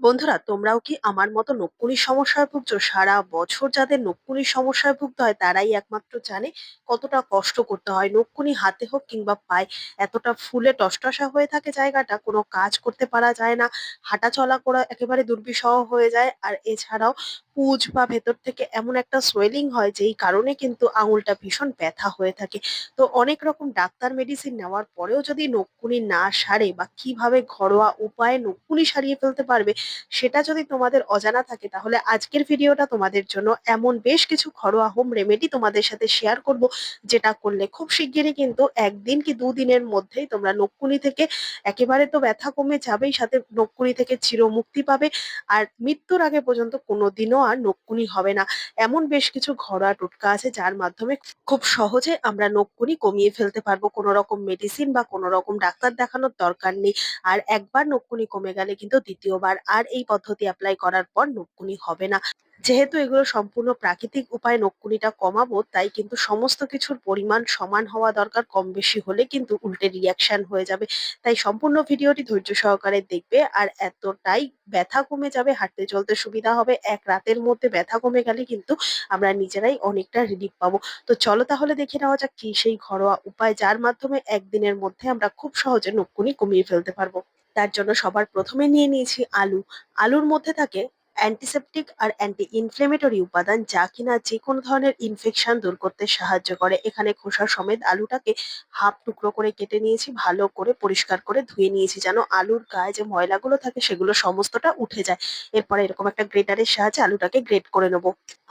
বন্ধুরা, তোমরাও কি আমার মতো নকুনির সমস্যায় ভুগছো? সারা বছর যাদের নকুনির সমস্যায় ভুগতে হয়, তারাই একমাত্র জানে কতটা কষ্ট করতে হয়। নকুনি হাতে হোক কিংবা পায়ে, এতটা ফুলে টসটসা হয়ে থাকে জায়গাটা, কোনো কাজ করতে পারা যায় না। হাঁটা চলা করা একেবারে দুর্বিষহ হয়ে যায়। আর এছাড়াও পুজ বা ভেতর থেকে এমন একটা সোয়েলিং হয়, যেই কারণে কিন্তু আঙুলটা ভীষণ ব্যথা হয়ে থাকে। তো অনেক রকম ডাক্তার মেডিসিন নেওয়ার পরেও যদি নকুনি না সারে বা কীভাবে ঘরোয়া উপায়ে নকুনি সারিয়ে ফেলতে পারবে সেটা যদি তোমাদের অজানা থাকে, তাহলে আজকের ভিডিওটা তোমাদের জন্য এমন বেশ কিছু ঘরোয়া হোম রেমেডি তোমাদের সাথে শেয়ার করব, যেটা করলে খুব শিগগিরই কিন্তু একদিন কি দুদিনের মধ্যেই তোমরা নকুনি থেকে একেবারে তো ব্যথা কমে যাবেই, সাথে নকুনি থেকে চিরমুক্তি পাবে। আর মৃত্যুর আগে পর্যন্ত কোনোদিনও আর নকুনি হবে না। এমন বেশ কিছু ঘরোয়া টোটকা আছে, যার মাধ্যমে খুব সহজে আমরা নকুনি কমিয়ে ফেলতে পারব। কোনো রকম মেডিসিন বা কোনো রকম ডাক্তার দেখানোর দরকার নেই। আর একবার নকুনি কমে গেলে কিন্তু দ্বিতীয়বার। আর এই পদ্ধতি অ্যাপ্লাই করার পর নকুনি হবে না। যেহেতু এগুলো সম্পূর্ণ প্রাকৃতিক উপায়ে নকুনিটা কমাবো, তাই কিন্তু সমস্ত কিছুর পরিমাণ সমান হওয়া দরকার, কম বেশি হলে কিন্তু উল্টে রিয়াকশন হয়ে যাবে। তাই সম্পূর্ণ ভিডিওটি ধৈর্য সহকারে দেখবে আর এতটাই ব্যথা কমে যাবে, হাঁটতে চলতে সুবিধা হবে, এক রাতের মধ্যে ব্যথা কমে গেলে কিন্তু আমরা নিজেরাই অনেকটা রিলিফ পাবো। তো চলো তাহলে দেখে নেওয়া যাক কি সেই ঘরোয়া উপায় যার মাধ্যমে একদিনের মধ্যে আমরা খুব সহজে নকুনি কমিয়ে ফেলতে পারব। তার জন্য সবার প্রথমে নিয়ে নিয়েছি আলু। আলুর মধ্যে থাকে অ্যান্টিসেপটিক আর অ্যান্টি ইনফ্লেমেটরি উপাদান যা কিনা যে কোনো ধরনের ইনফেকশন দূর করতে সাহায্য করে। এখানে খোসা সমেত আলুটাকে হাফ টুকরো করে কেটে নিয়েছি, ভালো করে পরিষ্কার করে ধুয়ে নিয়েছি যেন আলুর গায়ে যে ময়লাগুলো থাকে সেগুলো সমস্তটা উঠে যায়। এরপরে এরকম একটা গ্রেটারের সাহায্যে আলুটাকে গ্রেট করে নেব।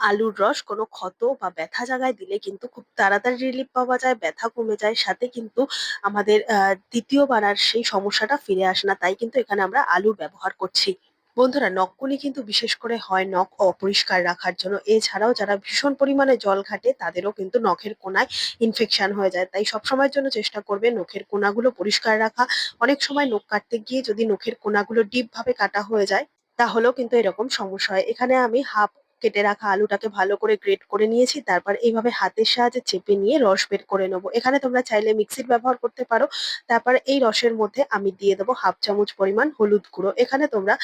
আলুর রস কোনো ক্ষত বা ব্যথা জায়গায় দিলে কিন্তু খুব তাড়াতাড়ি রিলিফ পাওয়া যায়, ব্যথা কমে যায়, সাথে কিন্তু আমাদের দ্বিতীয়বার আর সেই সমস্যাটা ফিরে আসে না। তাই কিন্তু এখানে আমরা আলুর ব্যবহার করছি। বন্ধুরা নখকুনি কিন্তু বিশেষ করে হয় নখ অপরিষ্কার রাখার জন্য। এছাড়াও যারা ভীষণ পরিমাণে জল ঘাটে, তাদেরও কিন্তু নখের কোনায় ইনফেকশন হয়ে যায়। তাই সবসময়ের জন্য চেষ্টা করবে নখের কোনাগুলো পরিষ্কার রাখা। অনেক সময় নখ কাটতে গিয়ে যদি নখের কোনাগুলো ডিপ ভাবে কাটা হয়ে যায়, তাহলেও কিন্তু এরকম সমস্যা হয়। এখানে আমি হাফ কেটে রাখা আলুটাকে ভালো করে গ্রেট করে নিয়েছি। তারপর এইভাবে হাতের সাহায্যে চেপে নিয়ে রস বের করে নেব। এখানে তোমরা চাইলে মিক্সির ব্যবহার করতে পারো। তারপর এই রসের মধ্যে আমি দিয়ে দেবো হাফ চামচ পরিমাণ হলুদ গুঁড়ো। এখানে তোমরা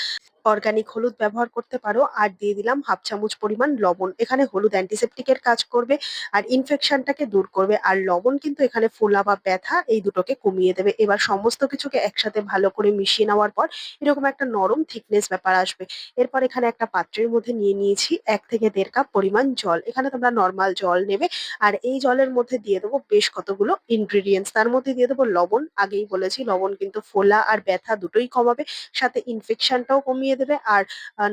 অর্গানিক হলুদ ব্যবহার করতে পারো। আর দিয়ে দিলাম হাফ চামচ পরিমাণ লবণ। এখানে হলুদ অ্যান্টিসেপ্টিকের কাজ করবে আর ইনফেকশনটাকে দূর করবে। আর লবণ কিন্তু এখানে ফোলা বা ব্যথা এই দুটোকে কমিয়ে দেবে। এবার সমস্ত কিছুকে একসাথে ভালো করে মিশিয়ে নেওয়ার পর এরকম একটা নরম থিকনেস ব্যাপার আসবে। এরপর এখানে একটা পাত্রের মধ্যে নিয়ে নিয়েছি এক থেকে দেড় কাপ পরিমাণ জল। এখানে তোমরা নর্মাল জল নেবে। আর এই জলের মধ্যে দিয়ে দেবো বেশ কতগুলো ইনগ্রিডিয়েন্টস তার মধ্যে দিয়ে দেবো লবণ। আগেই বলেছি, লবণ কিন্তু ফোলা আর ব্যথা দুটোই কমাবে। সাথে ইনফেকশনটাও কমিয়ে দেবে। আর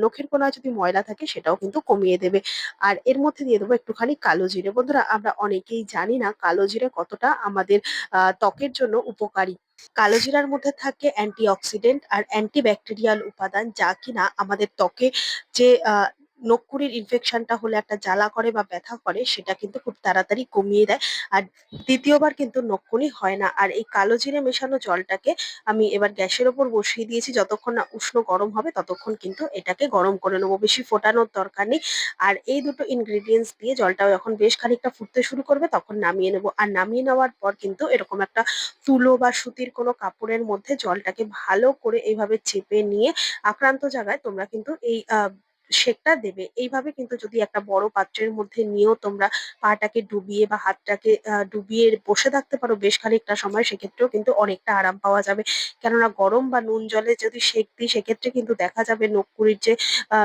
নখের কোনায় যদি ময়লা থাকে সেটাও কিন্তু কমিয়ে দেবে। আর এর মধ্যে দিয়ে দেবো একটুখানি কালো জিরে। বন্ধুরা, আমরা অনেকেই জানি না কালো জিরে কতটা আমাদের ত্বকের জন্য উপকারী। কালো জিরার মধ্যে থাকে অ্যান্টি অক্সিডেন্ট আর অ্যান্টি ব্যাকটেরিয়াল উপাদান, যা কিনা আমাদের ত্বকে যে নখকুড়ির ইনফেকশনটা হলে একটা জ্বালা করে বা ব্যথা করে, সেটা কিন্তু খুব তাড়াতাড়ি কমিয়ে দেয়। আর দ্বিতীয়বার কিন্তু নখকুনি হয় না। আর এই কালো জিরে মেশানো জলটাকে আমি এবার গ্যাসের ওপর বসিয়ে দিয়েছি। যতক্ষণ না উষ্ণ গরম হবে, ততক্ষণ কিন্তু এটাকে গরম করে নেব। বেশি ফোটানোর দরকার নেই। আর এই দুটো ইনগ্রিডিয়েন্টস দিয়ে জলটা যখন বেশ খানিকটা ফুটতে শুরু করবে, তখন নামিয়ে নেব। আর নামিয়ে নেওয়ার পর কিন্তু এরকম একটা তুলো বা সুতির কোনো কাপড়ের মধ্যে জলটাকে ভালো করে এইভাবে চেপে নিয়ে, আক্রান্ত জায়গায় তোমরা কিন্তু এই সেকটা দেবে। এইভাবে কিন্তু যদি একটা বড় পাত্রের মধ্যে নিয়েও তোমরা পাটাকে ডুবিয়ে বা হাতটাকে ডুবিয়ে বসে থাকতে পারো বেশ খানিকটা সময়, সেক্ষেত্রেও কিন্তু অনেকটা আরাম পাওয়া যাবে। কেননা গরম বা নুন জলে যদি সেক দিই, সেক্ষেত্রে কিন্তু দেখা যাবে নখকুড়ির যে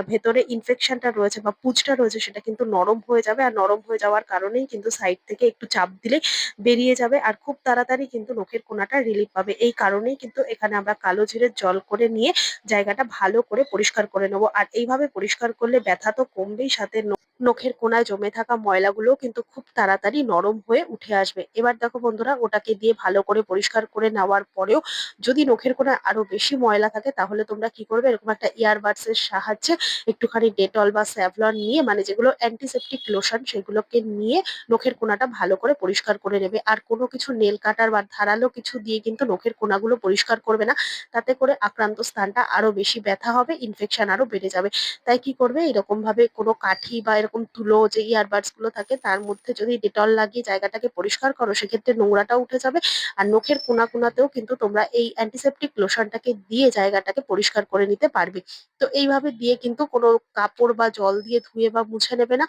ভেতরে ইনফেকশনটা রয়েছে বা পুঁজটা রয়েছে, সেটা কিন্তু নরম হয়ে যাবে। আর নরম হয়ে যাওয়ার কারণেই কিন্তু সাইড থেকে একটু চাপ দিলে বেরিয়ে যাবে আর খুব তাড়াতাড়ি কিন্তু নখের কোনাটা রিলিফ পাবে। এই কারণেই কিন্তু এখানে আমরা কালো জিরের জল করে নিয়ে জায়গাটা ভালো করে পরিষ্কার করে নেব। আর এইভাবে পরিষ্কার করলে ব্যথা তো কমবেই সাথে নখের কোনায় জমে থাকা ময়লাগুলোও কিন্তু খুব তাড়াতাড়ি নরম হয়ে উঠে আসবে। এবার দেখো বন্ধুরা, ওটাকে দিয়ে ভালো করে পরিষ্কার করে নেওয়ার পরেও যদি নখের কোনায় আরও বেশি ময়লা থাকে, তাহলে তোমরা কি করবে? এরকম একটা ইয়ারবাডস এর সাহায্যে একটুখানি ডেটল বা স্যাভলন নিয়ে মানে যেগুলো অ্যান্টিসেপটিক লোশন সেগুলোকে নিয়ে নখের কোনাটা ভালো করে পরিষ্কার করে নেবে। আর কোনো কিছু নেল কাটার বা ধারালো কিছু দিয়ে কিন্তু নখের কোনাগুলো পরিষ্কার করবে না। তাতে করে আক্রান্ত স্থানটা আরও বেশি ব্যথা হবে ইনফেকশন আরও বেড়ে যাবে। তাই কি করবে? এরকম ভাবে কোনো কাঠি বা এরকম তুলো যে ইয়ারবাডসগুলো থাকে, তার মধ্যে যদি ডেটল লাগিয়ে জায়গাটাকে পরিষ্কার করো, সেক্ষেত্রে নোংরাটা উঠে যাবে। আর নখের কোনা কোনাতেও কিন্তু তোমরা এই অ্যান্টিসেপটিক লোশনটাকে দিয়ে জায়গাটাকে পরিষ্কার করে নিতে পারবে। তো এইভাবে দিয়ে কিন্তু কোনো কাপড় বা জল দিয়ে ধুয়ে বা মুছে নেবে না।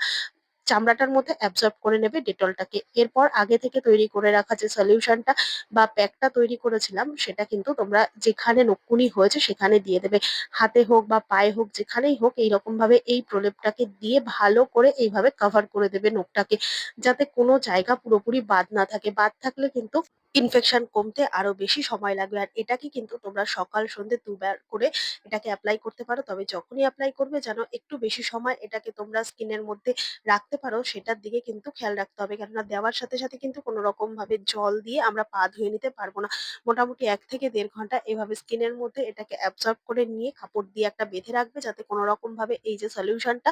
চামড়াটার মধ্যে অ্যাবজর্ব করে নেবে ডেটলটাকে। এরপর আগে থেকে তৈরি করে রাখা যে সলিউশনটা বা প্যাকটা তৈরি করেছিলাম, সেটা কিন্তু তোমরা যেখানে নকুনি হয়েছে সেখানে দিয়ে দেবে। হাতে হোক বা পায়ে হোক, যেখানেই হোক এইরকম ভাবে এই প্রলেপটাকে দিয়ে ভালো করে এইভাবে কভার করে দেবে নখটাকে। যাতে কোনো জায়গা পুরোপুরি বাদ না থাকে। বাদ থাকলে কিন্তু ইনফেকশন কমতে আরও বেশি সময় লাগবে। আর এটাকে কিন্তু তোমরা সকাল, সন্ধ্যে দুবার করে এটাকে অ্যাপ্লাই করতে পারো। তবে যখনই অ্যাপ্লাই করবে যেন একটু বেশি সময় এটাকে তোমরা স্কিনের মধ্যে রাখতে পারো সেটার দিকে কিন্তু খেয়াল রাখতে হবে। কেননা দেওয়ার সাথে সাথে কিন্তু কোনো রকম ভাবে জল দিয়ে আমরা পা ধুয়ে নিতে পারব না। মোটামুটি এক থেকে দেড় ঘণ্টা এভাবে স্কিনের মধ্যে এটাকে অ্যাবজর্ব করে নিয়ে কাপড় দিয়ে একটা বেঁধে রাখবে যাতে কোনো রকম ভাবে এই যে সলিউশনটা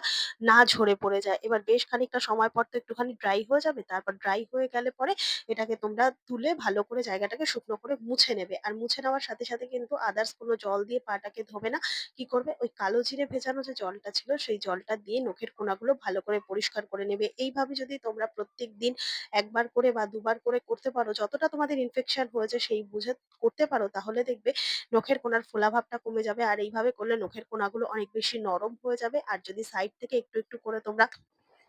না ঝরে পড়ে যায়। এবার বেশ খানিকটা সময় পর তো একটুখানি ড্রাই হয়ে যাবে, তারপর ড্রাই হয়ে গেলে পরে এটাকে তোমরা তুলে ভালো করে জায়গাটাকে শুকনো করে মুছে নেবে। আর মুছে নেওয়ার সাথে সাথে কিন্তু আদার্স কোনো জল দিয়ে পাটাকে ধোবে না। কি করবে? ওই কালো জিরে ভেজানো যে জলটা ছিল, সেই জলটা দিয়ে নখের কোনাগুলো ভালো করে পরিষ্কার করে নেবে। এইভাবে যদি তোমরা প্রত্যেক দিন একবার করে বা দুবার করে করতে পারো, যতটা তোমাদের ইনফেকশন হয়েছে সেই বুঝে করতে পারো, তাহলে দেখবে নখের কোনার ফোলাভাবটা কমে যাবে। আর এইভাবে করলে নখের কোনাগুলো অনেক বেশি নরম হয়ে যাবে। আর যদি সাইড থেকে একটু একটু করে তোমরা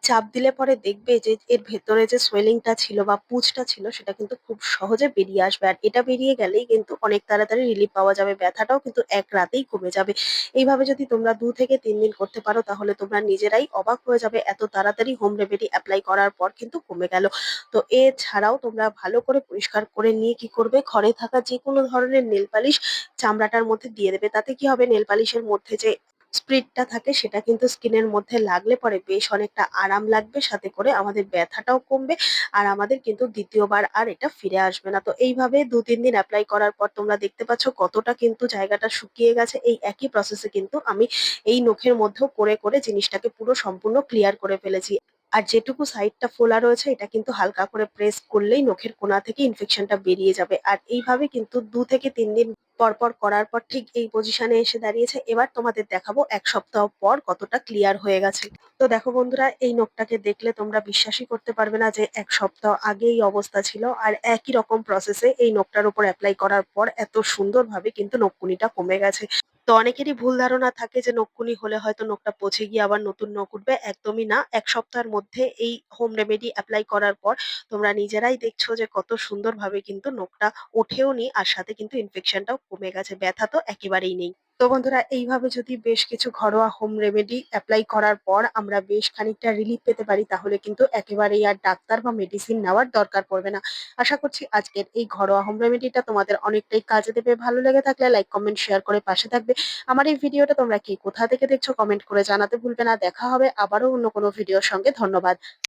চাপ দিলে পরে দেখবে যে এর ভেতরে যে সোয়েলিংটা ছিল বা পুঁজটা ছিল, সেটা কিন্তু খুব সহজে বেরিয়ে আসবে। আর এটা বেরিয়ে গেলেই কিন্তু অনেক তাড়াতাড়ি রিলিফ পাওয়া যাবে, ব্যথাটাও কিন্তু এক রাতেই কমে যাবে। এইভাবে যদি তোমরা দু থেকে তিন দিন করতে পারো, তাহলে তোমরা নিজেরাই অবাক হয়ে যাবে, এত তাড়াতাড়ি হোম রেমেডি অ্যাপ্লাই করার পর কিন্তু কমে গেল। তো এছাড়াও তোমরা ভালো করে পরিষ্কার করে নিয়ে কি করবে, ঘরে থাকা যে কোনো ধরনের নেল পালিশ চামড়াটার মধ্যে দিয়ে দেবে। তাতে কি হবে? নেল পালিশের মধ্যে যে স্প্রিটটা থাকে সেটা কিন্তু স্কিনের মধ্যে লাগলে পরে বেশ অনেকটা আরাম লাগবে, সাথে করে আমাদের ব্যথাটাও কমবে আর আমাদের কিন্তু দ্বিতীয়বার আর এটা ফিরে আসবে না। তো এইভাবে দু তিন দিন অ্যাপ্লাই করার পর তোমরা দেখতে পাচ্ছ কতটা কিন্তু জায়গাটা শুকিয়ে গেছে। এই একই প্রসেসে কিন্তু আমি এই নখের মধ্যেও করে করে জিনিসটাকে পুরো সম্পূর্ণ ক্লিয়ার করে ফেলেছি। আর যেটুকু সাইডটা ফোলা রয়েছে, এটা কিন্তু হালকা করে প্রেস করলেই নখের কোনা থেকে ইনফেকশনটা বেরিয়ে যাবে। আর এইভাবে কিন্তু দু থেকে তিন দিন পরপর করার পর ঠিক এই পজিশনে এসে দাঁড়িয়েছে। এবার তোমাদের দেখাবো এক সপ্তাহ পর কতটা ক্লিয়ার হয়ে গেছে। তো দেখো বন্ধুরা, এই নখটাকে দেখলে তোমরা বিশ্বাসই করতে পারবে না যে এক সপ্তাহ আগে এই অবস্থা ছিল। আর একই রকম প্রসেসে এই নখটার উপর অ্যাপ্লাই করার পর এত সুন্দরভাবে কিন্তু নখকুনিটা কমে গেছে। তো অনেকেরই ভুল ধারণা থাকে যে নখকুনি হলে হয়তো নখটা পচে গিয়ে আবার নতুন নখ উঠবে। একদমই না। এক সপ্তাহের মধ্যে এই হোম রেমেডি অ্যাপ্লাই করার পর তোমরা নিজেরাই দেখছ যে কত সুন্দরভাবে কিন্তু নখটা ওঠেও নি আর সাথে কিন্তু ইনফেকশনটাও কমে গেছে। ব্যথা তো একেবারেই নেই। তো বন্ধুরা, এইভাবে যদি বেশ কিছু ঘরোয়া হোম রেমেডি অ্যাপ্লাই করার পর আমরা বেশ খানিকটা রিলিফ পেতে পারি, তাহলে কিন্তু একেবারেই আর ডাক্তার বা মেডিসিন নেওয়ার দরকার পড়বে না। আশা করছি আজকের এই ঘরোয়া হোম রেমেডিটা তোমাদের অনেকটাই কাজে দেবে। ভালো লেগে থাকলে লাইক কমেন্ট শেয়ার করে পাশে থাকবে। আমার এই ভিডিওটা তোমরা কি কোথা থেকে দেখছ কমেন্ট করে জানাতে ভুলবে না। দেখা হবে আবারও অন্য কোনো ভিডিওর সঙ্গে। ধন্যবাদ।